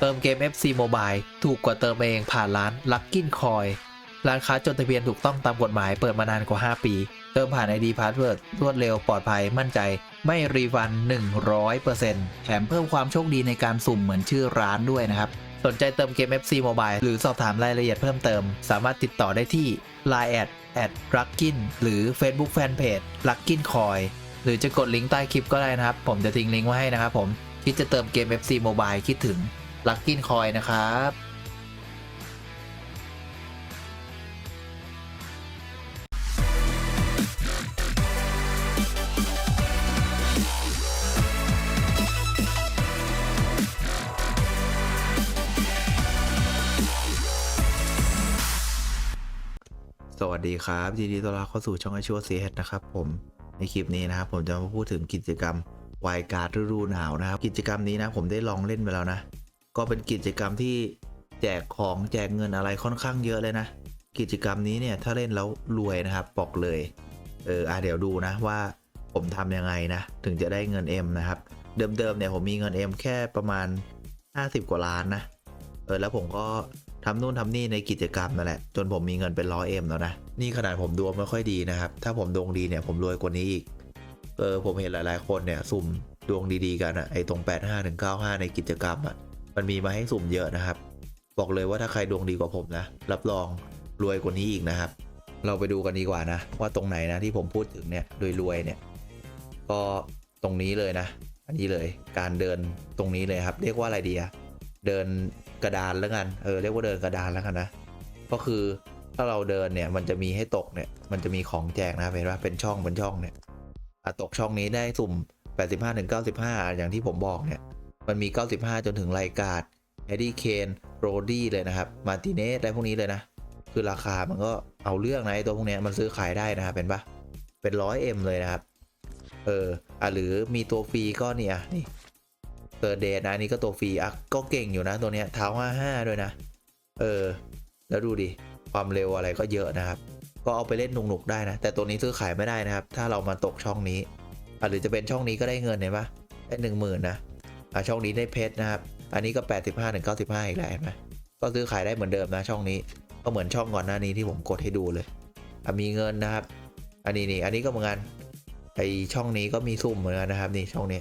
เติมเกม FC Mobile ถูกกว่าเติมเองผ่านร้าน Lucky Coin ร้านค้าจดทะเบียนถูกต้องตามกฎหมายเปิดมานานกว่า 5 ปี เติมผ่าน ID Password รวดเร็วปลอดภัยมั่นใจ ไม่รีฟัน 100%แถมเพิ่มความโชคดีในการสุ่มเหมือนชื่อร้านด้วยนะครับ สนใจเติมเกม FC Mobile หรือสอบถามรายละเอียดเพิ่มเติม สามารถติดต่อได้ที่ Line แอดแอดลักกินหรือ Facebook Fanpage ลักกินคอยหรือจะกดลิงก์ใต้คลิปก็ได้นะครับ ผมจะทิ้งลิงก์ไว้ให้นะครับผมคิดจะเติมเกม FC Mobile คิดถึง ลักกินคอยนะครับ สวัสดีครับยินดีต้อนรับเข้าสู่ช่องไอชัวซีเฮดนะครับผมในคลิปนี้นะครับผมจะมาพูดถึงกิจกรรมวายการ์ดฤดูหนาวนะครับ กิจกรรมนี้นะผมได้ลองเล่นไปแล้วนะ ก็เป็นกิจกรรมที่แจกของแจกเงินอะไรค่อนข้างเยอะเลยนะ กิจกรรมนี้เนี่ยถ้าเล่นแล้วรวยนะครับบอกเลย เอออะเดี๋ยวดูนะว่าผมทำยังไงนะ ถึงจะได้เงิน M นะครับ เดิมๆเนี่ยผมมีเงิน M แค่ประมาณ 50 กว่าล้านนะเออแล้วผมก็ทำนู่นทำนี่ในกิจกรรมนั่นแหละ จนผมมีเงินเป็นร้อยเอ็มแล้วนะ นี่ขนาดผมดวงไม่ค่อยดีนะครับ ถ้าผมดวงดีเนี่ยผมรวยกว่านี้อีก เออผมเห็นหลายๆคนเนี่ย สุ่มดวงดีๆกันอะไอ้ตรง 85 ถึง 95 ในกิจกรรมอะ มันมีมาให้สุ่มเยอะนะครับ บอกเลยว่าถ้าใครดวงดีกว่าผมนะ รับรองรวยกว่านี้อีกนะครับ เราไปดูกันดีกว่านะ ว่าตรงไหนนะที่ผมพูดถึงเนี่ยโดยรวยเนี่ย ก็ตรงนี้เลยนะ อันนี้เลยการเดินตรงนี้เลยครับ เรียกว่าอะไรดีอะเดินกระดานแล้วกัน เออเรียกว่าเดินกระดานแล้วกันนะ ก็คือถ้าเราเดินเนี่ยมันจะมีให้ตกเนี่ย มันจะมีของแจกนะเห็นว่าเป็นช่องเป็นช่องเนี่ยอตกช่องนี้ได้สุ่ม 85ถึง95 อย่างที่ผมบอกเนี่ย มันมี 95 จนถึงไลกาดแอดดี้เคนโรดี้เลยนะครับ มาติเนสอะไรพวกนี้เลยนะ คือราคามันก็เอาเรื่องนะไอ้ตัวพวกนี้มันซื้อขายได้นะครับเป็นปะเป็นร้อยเอ็มเลยนะครับ เอออะหรือมีตัวฟรีก็เนี่ยนี่เกิดเดทนะอันนี่ก็ตัวฟรีอะก็เก่งอยู่นะตัวเนี้ยเท้าห้าห้าด้วยนะ เออ แล้วดูดิ ความเร็วอะไรก็เยอะนะครับ ก็เอาไปเล่นหนุกๆได้นะ แต่ตัวนี้ซื้อขายไม่ได้นะครับ ถ้าเรามาตกช่องนี้อะหรือจะเป็นช่องนี้ก็ได้เงินเห็นปะได้หนึ่งหมื่นนะ ช่องนี้ได้เพชรนะครับ อันนี้ก็ 85ถึง95 อีกแล้วเห็นไหมก็ซื้อขายได้เหมือนเดิมนะช่องนี้ ก็เหมือนช่องก่อนหน้านี้ที่ผมกดให้ดูเลยอะมีเงินนะครับ อันนี้นี่อันนี้ก็เหมือนกันไอช่องนี้ก็มีสุ่มเหมือนกันนะครับนี่ช่องนี้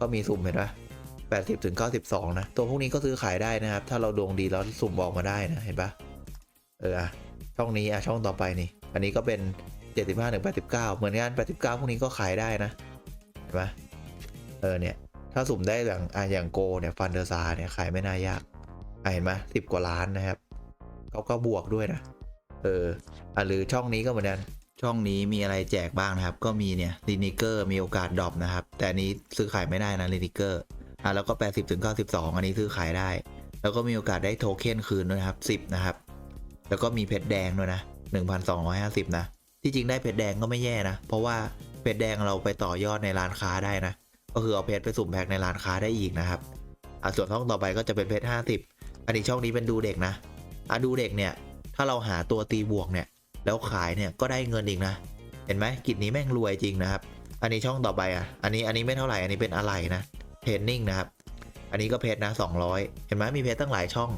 ก็มีสุ่มเห็นไหมแปะ80ถึง92นะ ตัวพวกนี้ก็ซื้อขายได้นะครับ ถ้าเราดวงดีแล้วสุ่มออกมาได้นะเห็นปะเออช่องนี้อะช่องต่อไปนี่ อันนี้ก็เป็น75ถึง89เหมือนกัน89พวกนี้ก็ขายได้นะ เห็นปะเออเนี่ย ถ้าสุ่มได้อย่างอะอย่างโกเนี่ยฟันเดอร์ซาเนี่ยขายไม่น่ายากเห็นไหมสิบกว่าล้านนะครับเขาก็บวกด้วยนะ เอออะหรือช่องนี้ก็เหมือนกันช่องนี้มีอะไรแจกบ้างนะครับ ก็มีเนี่ยลินิเกอร์มีโอกาสดรอปนะครับ แต่นนี้ซื้อขายไม่ได้นะลินิเกอร์อะแล้วก็ 80ถึง92 อันนี้ซื้อขายได้ แล้วก็มีโอกาสได้โทเค็นคืนด้วยนะครับ10 นะครับ แล้วก็มีเพชรแดงด้วยนะ 1,250 นะ ที่จริงได้เพชรแดงก็ไม่แย่นะ เพราะว่าเพชรแดงเราไปต่อยอดในร้านค้าได้นะ ก็คือเอาเพชรไปสุ่มแพ็คในร้านค้าได้อีกนะครับอะส่วนช่องต่อไปก็จะเป็นเพชร50อันนี้ช่องนี้เป็นดูเด็กนะอะดูเด็กเนี่ย ถ้าเราหาตัวตีบวกเนี่ย แล้วขายเนี่ยก็ได้เงินอีกนะ เห็นไหมกิจนี้แม่งรวยจริงนะครับ อันนี้ช่องต่อไปอะ อันนี้อันนี้ไม่เท่าไหร่ อันนี้เป็นอะไรนะเทรนนิ่งนะครับ อันนี้ก็เพชรนะ200 เห็นไหมมีเพชรตั้งหลายช่อง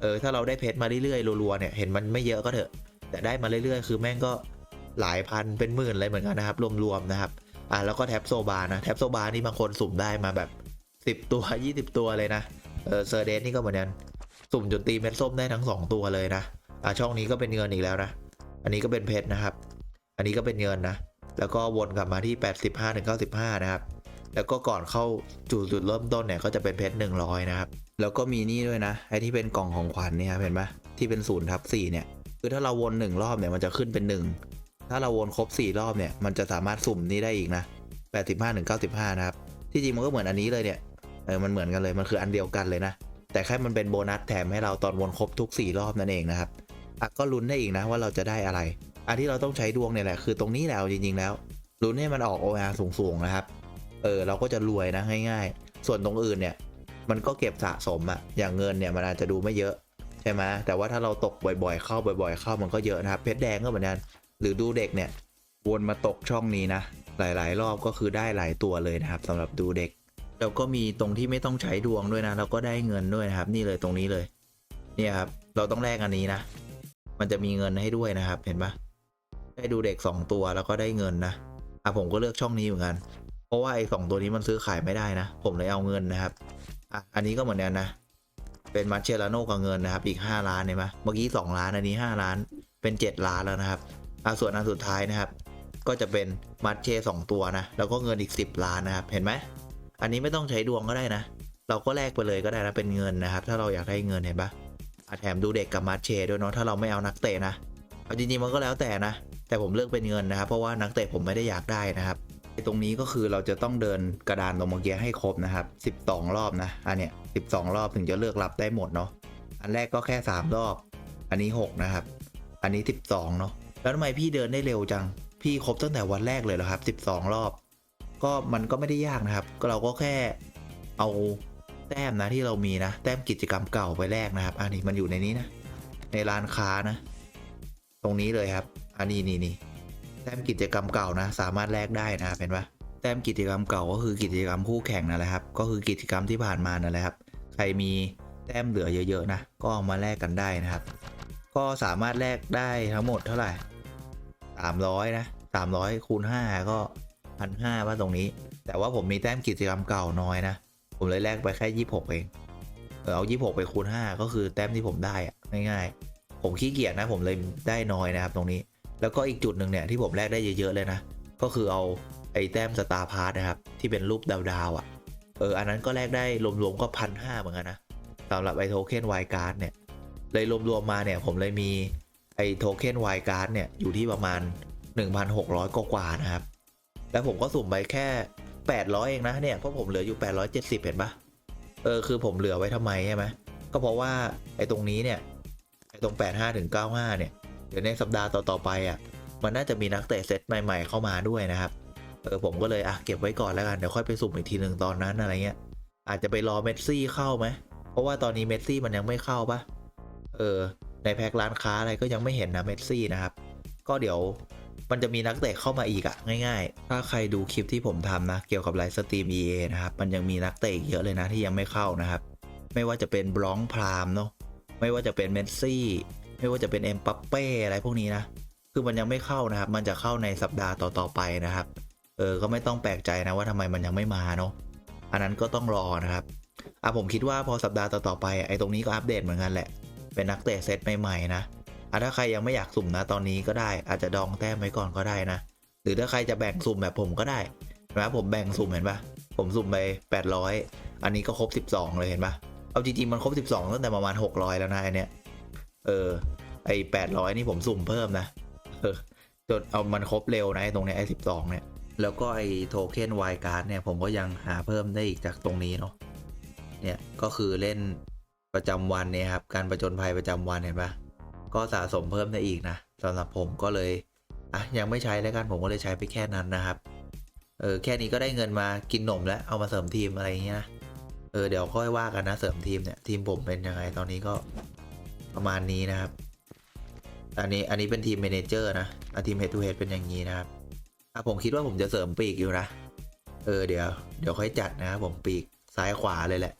เออถ้าเราได้เพชรมาเรื่อยๆรัวๆเนี่ยเห็นมันไม่เยอะก็เถอะ แต่ได้มาเรื่อยๆ คือแม่งก็หลายพันเป็นหมื่นเลยเหมือนกันนะครับรวมๆนะครับ อะแล้วก็แท็บโซบานะแท็บโซบานี่บางคนสุ่มได้มาแบบ 10 ตัว 20 ตัวเลยนะเออเซอร์เดสนี่ก็เหมือนกันสุ่มจนตีเม็ดส้มได้ทั้ง 2 ตัวเลยนะอะช่องนี้ก็เป็นเงินอีกแล้วนะ อันนี้ก็เป็นเพชรนะครับ อันนี้ก็เป็นเงินนะ แล้วก็วนกลับมาที่ 85ถึง95 นะครับ แล้วก็ก่อนเข้าจุดจุดเริ่มต้นเนี่ยก็จะเป็นเพชร100 นะครับ แล้วก็มีนี่ด้วยนะไอ้ที่เป็นกล่องของขวัญเนี่ยครับเห็นไหมที่เป็นศูนย์ทับสี่เนี่ยคือถ้าเราวนหนึ่งรอบเนี่ยมันจะขึ้นเป็นหนึ่ง ถ้าเราวนครบ 4 รอบเนี่ย มันจะสามารถสุ่มนี้ได้อีกนะ 85ถึง95 นะครับ ที่จริงมันก็เหมือนอันนี้เลยเนี่ย เออ มันเหมือนกันเลย มันคืออันเดียวกันเลยนะ แต่แค่มันเป็นโบนัสแถมให้เราตอนวนครบทุก 4 รอบนั่นเองนะครับอะก็ลุ้นได้อีกนะว่าเราจะได้อะไร อันที่เราต้องใช้ดวงเนี่ยแหละ คือตรงนี้และเอาจริงๆแล้ว ลุ้นให้มันออก OR สูงๆนะครับ เออ เราก็จะรวยนะง่ายๆ ส่วนตรงอื่นเนี่ย มันก็เก็บสะสมอะอย่างเงินเนี่ยมันอาจจะดูไม่เยอะใช่ไหมแต่ว่าถ้าเราตกบ่อยๆ เข้าบ่อย ๆ เข้ามันก็เยอะนะครับ เพชรแดงก็เหมือนกัน หรือดูเด็กเนี่ยวนมาตกช่องนี้นะ หลาย ๆ รอบก็คือได้หลายตัวเลยนะครับสำหรับดูเด็ก แล้วก็มีตรงที่ไม่ต้องใช้ดวงด้วยนะแล้วก็ได้เงินด้วยนะครับ นี่เลยตรงนี้เลย เนี่ยครับ เราต้องแลกอันนี้นะ มันจะมีเงินให้ด้วยนะครับ เห็นปะได้ดูเด็กสองตัวแล้วก็ได้เงินนะอะผมก็เลือกช่องนี้เหมือนกัน เพราะว่าไอ้สองตัวนี้มันซื้อขายไม่ได้นะ ผมเลยเอาเงินนะครับอะอันนี้ก็เหมือนกันนะ เป็นมาเชลาโนกับเงินนะครับ อีก 5 ล้านเห็นไหมเมื่อกี้ 2 ล้านอันนี้ 5 ล้าน เป็น 7 ล้านแล้วนะครับ อะส่วนอันสุดท้ายนะครับ ก็จะเป็นมาเชสองตัวนะ แล้วก็เงินอีก 10 ล้านนะครับ เห็นไหม อันนี้ไม่ต้องใช้ดวงก็ได้นะ เราก็แลกไปเลยก็ได้นะ เป็นเงินนะครับ ถ้าเราอยากได้เงินเห็นปะอะแถมดูเด็กกับมาเชด้วยเนาะ ถ้าเราไม่เอานักเตะนะ เอาจริงๆมันก็แล้วแต่นะ แต่ผมเลือกเป็นเงินนะครับ เพราะว่านักเตะผมไม่ได้อยากได้นะครับตรงนี้ก็คือเราจะต้องเดินกระดานตรงเมื่อกี้ให้ครบนะครับ 12 รอบนะ อันเนี้ย 12 รอบถึงจะเลือกรับได้หมดเนาะ อันแรกก็แค่ 3 รอบ อันนี้ 6 นะครับ อันนี้ 12 เนาะ แล้วทำไมพี่เดินได้เร็วจัง พี่ครบตั้งแต่วันแรกเลยเหรอครับ 12 รอบ ก็มันก็ไม่ได้ยากนะครับ เราก็แค่เอาแต้มนะที่เรามีนะ แต้มกิจกรรมเก่าไปแลกนะครับ อันนี้มันอยู่ในนี้นะ ในร้านค้านะ ตรงนี้เลยครับ อันนี้นี่นี่แต้มกิจกรรมเก่านะ สามารถแลกได้นะครับเห็นปะแต้มกิจกรรมเก่าก็คือกิจกรรมคู่แข่งนั่นแหละครับ ก็คือกิจกรรมที่ผ่านมานั่นแหละครับ ใครมีแต้มเหลือเยอะๆนะ ก็เอามาแลกกันได้นะครับ ก็สามารถแลกได้ทั้งหมดเท่าไหร่ สามร้อยนะสามร้อยคูณห้าก็พันห้าว่าตรงนี้ แต่ว่าผมมีแต้มกิจกรรมเก่าน้อยนะ ผมเลยแลกไปแค่ยี่หกเองเออเอายี่หกไปคูณห้าก็คือแต้มที่ผมได้อะง่ายๆ ผมขี้เกียจนะผมเลยได้น้อยนะครับตรงนี้ แล้วก็อีกจุดหนึ่งเนี่ยที่ผมแลกได้เยอะๆเลยนะ ก็คือเอาไอ้แต้มสตาร์พาร์ทนะครับที่เป็นรูปดาวๆอะ่ะ เอออันนั้นก็แลกได้รวมๆก็พันห้าเหมือนกันนะสำหรับไอโทเค็นไวการ์ดเนี่ยเลยรวมๆมาเนี่ยผมเลยมี โทเค็นไวการ์ดเนี่ยอยู่ที่ประมาณ 1,600 กว่าๆนะครับ แล้วผมก็สุ่มไปแค่ 800 เองนะเนี่ยเพราะผมเหลืออยู่ 870 เห็นปะเออคือผมเหลือไว้ทำไมใช่ไหมก็เพราะว่าไอ้ตรงนี้เนี่ยไอ้ตรง 85ถึง95 เนี่ยเดี๋ยวในสัปดาห์ต่อๆไปอะมันน่าจะมีนักเตะเซตใหม่ ๆ เข้ามาด้วยนะครับเออผมก็เลยอะเก็บไว้ก่อนแล้วกันเดี๋ยวค่อยไปสุ่มอีกทีหนึ่งตอนนั้นอะไรเงี้ยอาจจะไปรอเมสซี่เข้าไหมเพราะว่าตอนนี้เมสซี่มันยังไม่เข้าปะเออ ในแพ็คร้านค้าอะไรก็ยังไม่เห็นนะเมสซี่นะครับ ก็เดี๋ยวมันจะมีนักเตะเข้ามาอีกอะง่ายๆ ถ้าใครดูคลิปที่ผมทำนะ เกี่ยวกับไลฟ์สตรีม EA นะครับ มันยังมีนักเตะเยอะเลยนะที่ยังไม่เข้านะครับ ไม่ว่าจะเป็นบล็องพรามเนาะไม่ว่าจะเป็นเมสซี่ไม่ว่าจะเป็นเอ็มปัปเป้อะไรพวกนี้นะคือมันยังไม่เข้านะครับ มันจะเข้าในสัปดาห์ต่อๆไปนะครับ เออ ก็ไม่ต้องแปลกใจนะว่าทำไมมันยังไม่มาเนาะ อันนั้นก็ต้องรอนะครับ อะผมคิดว่าพอสัปดาห์ต่อๆไปไอ้ตรงนี้ก็อัปเดตเหมือนกันแหละ เป็นนักเตะเซตใหม่ๆนะอะถ้าใครยังไม่อยากสุ่มนะตอนนี้ก็ได้ อาจจะดองแต้มไว้ก่อนก็ได้นะ หรือถ้าใครจะแบ่งสุ่มแบบผมก็ได้นะผมแบ่งสุ่มเห็นปะผมสุ่มไป 800 อันนี้ก็ครบ 12 เลยเห็นปะเอาจริงๆมันครบ 12ตั้งแต่ประมาณ 600 แล้วนะไอเนี้ยเออไอ800 นี่ผมสุ่มเพิ่มนะเออจนเอามันครบเร็วนะไอตรงเนี้ยไอ12 เนี่ยแล้วก็ไอโทเค็นไวการ์ดเนี่ยผมก็ยังหาเพิ่มได้อีกจากตรงนี้เนาะเนี่ยก็คือเล่น ประจำวันเนี่ยครับการประจนภัยประจำวันเห็นปะก็สะสมเพิ่มได้อีกนะสำหรับผมก็เลยอะยังไม่ใช้แล้วกันผมก็เลยใช้ไปแค่นั้นนะครับเออแค่นี้ก็ได้เงินมากินหนมแล้วเอามาเสริมทีมอะไรอย่างเงี้ยเออเดี๋ยวค่อยว่ากันนะเสริมทีมเนี่ยทีมผมเป็นยังไงตอนนี้ก็ประมาณนี้นะครับ อันนี้อันนี้เป็นทีมเมนเจอร์นะอะทีมเฮดทูเฮดเป็นอย่างนี้นะครับอะผมคิดว่าผมจะเสริมปีกอยู่นะ เออเดี๋ยว เดี๋ยวค่อยจัดนะครับผมปีกซ้ายขวาเลยแหละ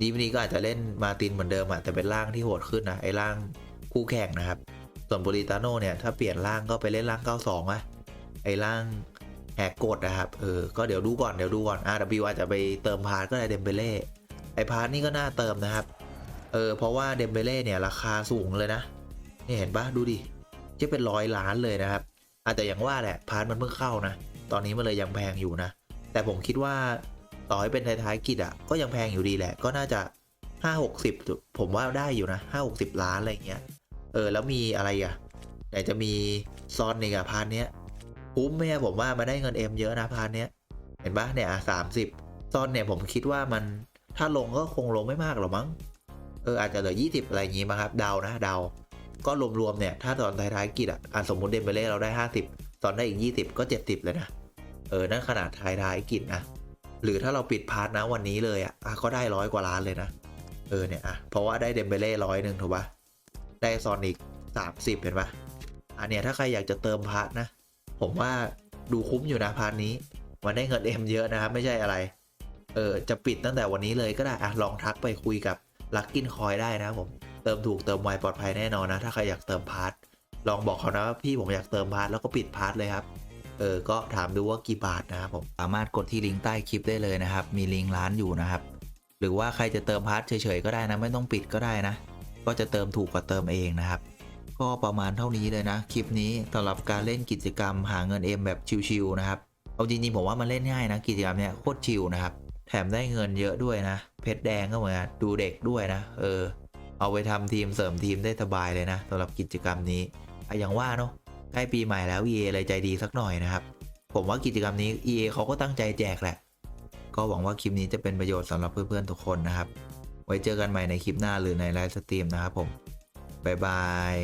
ดีวันนี้ก็อาจจะเล่นมาตินเหมือนเดิมอะแต่เป็นร่างที่โหดขึ้นนะไอ้ร่างคู่แข่งนะครับ ส่วนบริตาโนเนี่ยถ้าเปลี่ยนร่างก็ไปเล่นร่าง 92อะไอ้ร่างแหกกฎนะครับเออก็เดี๋ยวดูก่อนเดี๋ยวดูก่อน RW อาจจะไปเติมพาร์ทก็ได้เดมเบเล่ไอ้พาร์ทนี่ก็น่าเติมนะครับเออเพราะว่าเดมเบเล่เนี่ยราคาสูงเลยนะนี่เห็นปะดูดิจะเป็นร้อยล้านเลยนะครับอาจจะอย่างว่าแหละพาร์ทมันเพิ่งเข้านะ ตอนนี้มันเลยยังแพงอยู่นะ แต่ผมคิดว่า ต่อให้เป็นท้ายๆกิจอะก็ยังแพงอยู่ดีแหละ ก็น่าจะห้าหกสิบผมว่าได้อยู่นะห้าหกสิบล้าน อะไรเงี้ย เออ แล้วมีอะไรอะไหนจะมีซอนอีกอะพาร์ทเนี้ยคุ้มไหมผมว่ามาได้เงินเอ็มเยอะนะพาร์ทเนี้ย เห็นปะเนี่ยสามสิบซอนเนี่ยผมคิดว่ามันถ้าลงก็คงลงไม่มากหรอกมั้ง เอออาจจะเหลือยี่สิบอะไรอย่างงี้มั้งครับ เดานะเดา ก็รวมๆเนี่ย ถ้าตอนท้ายๆกิจอะสมมติเดมเบเล่เราได้ห้าสิบตอนได้อีกยี่สิบก็เจ็ดสิบเลยนะ เออ นั่นขนาดท้ายๆกิจนะ หรือถ้าเราปิดพาร์ทนะวันนี้เลยอะก็ได้ร้อยกว่าล้านเลยนะ เออเนี่ยอะเพราะว่าได้เดมเบเล่ร้อยหนึ่งถูกปะได้ซอนอีกสามสิบเห็นปะอันเนี้ยถ้าใครอยากจะเติมพาร์ทนะ ผมว่าดูคุ้มอยู่นะพาร์ทนี้ มันได้เงินเอ็มเยอะนะครับ ไม่ใช่อะไร เออจะปิดตั้งแต่วันนี้เลยก็ได้อะลองทักไปคุยกับลักกินคอยได้นะผมเติมถูกเติมไวปลอดภัยแน่นอนนะ ถ้าใครอยากเติมพาร์ทลองบอกเขานะว่าพี่ผมอยากเติมพาร์ทแล้วก็ปิดพาร์ทเลยครับ เออก็ถามดูว่ากี่บาทนะครับผมสามารถกดที่ลิงก์ใต้คลิปได้เลยนะครับ มีลิงก์ร้านอยู่นะครับ หรือว่าใครจะเติมพาร์ทเฉยๆก็ได้นะไม่ต้องปิดก็ได้นะ ก็จะเติมถูกกว่าเติมเองนะครับ ก็ประมาณเท่านี้เลยนะคลิปนี้สำหรับการเล่นกิจกรรมหาเงินเอ็มแบบชิวๆนะครับเอาจริงๆผมว่ามันเล่นง่ายนะกิจกรรมเนี้ยโคตรชิลนะครับแถมได้เงินเยอะด้วยนะ เพชรแดงก็เหมือนกันดูเด็กด้วยนะ เออ เอาไปทำทีมเสริมทีมได้สบายเลยนะสำหรับกิจกรรมนี้ออย่างว่าเนาะ ใกล้ปีใหม่แล้ว EA เลยใจดีสักหน่อยนะครับ ผมว่ากิจกรรมนี้ EA เขาก็ตั้งใจแจกแหละ ก็หวังว่าคลิปนี้จะเป็นประโยชน์สำหรับเพื่อนๆทุกคนนะครับ ไว้เจอกันใหม่ในคลิปหน้าหรือในไลฟ์สตรีมนะครับผมบ๊ายบาย